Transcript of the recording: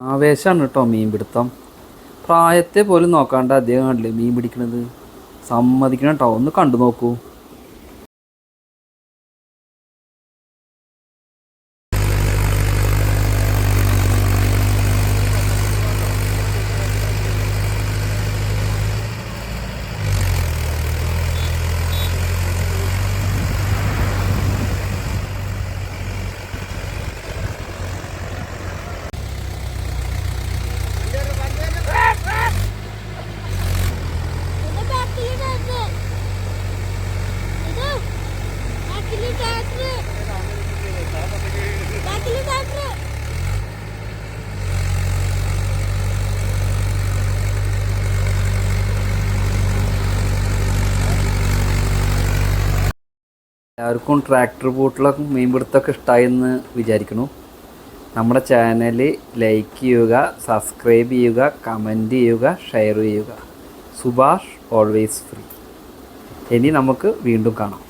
ആവേശമാണ് കേട്ടോ മീൻ പിടുത്തം. പ്രായത്തെ പോലും നോക്കാണ്ട് അദ്ദേഹം കണ്ടില്ലേ മീൻ പിടിക്കണത്? സമ്മതിക്കണം കേട്ടോ ഒന്ന് കണ്ടു നോക്കൂ. എല്ലാവർക്കും ട്രാക്ടർ ബോട്ടിലൊക്കെ മീൻപിടുത്തമൊക്കെ ഇഷ്ടമായെന്ന് വിചാരിക്കുന്നു. നമ്മുടെ ചാനൽ ലൈക്ക് ചെയ്യുക സബ്സ്ക്രൈബ് ചെയ്യുക കമന്റ് ചെയ്യുക ഷെയർ ചെയ്യുക. സുഭാഷ് ഓൾവേസ് ഫ്രീ ഇനി നമുക്ക് വീണ്ടും കാണാം.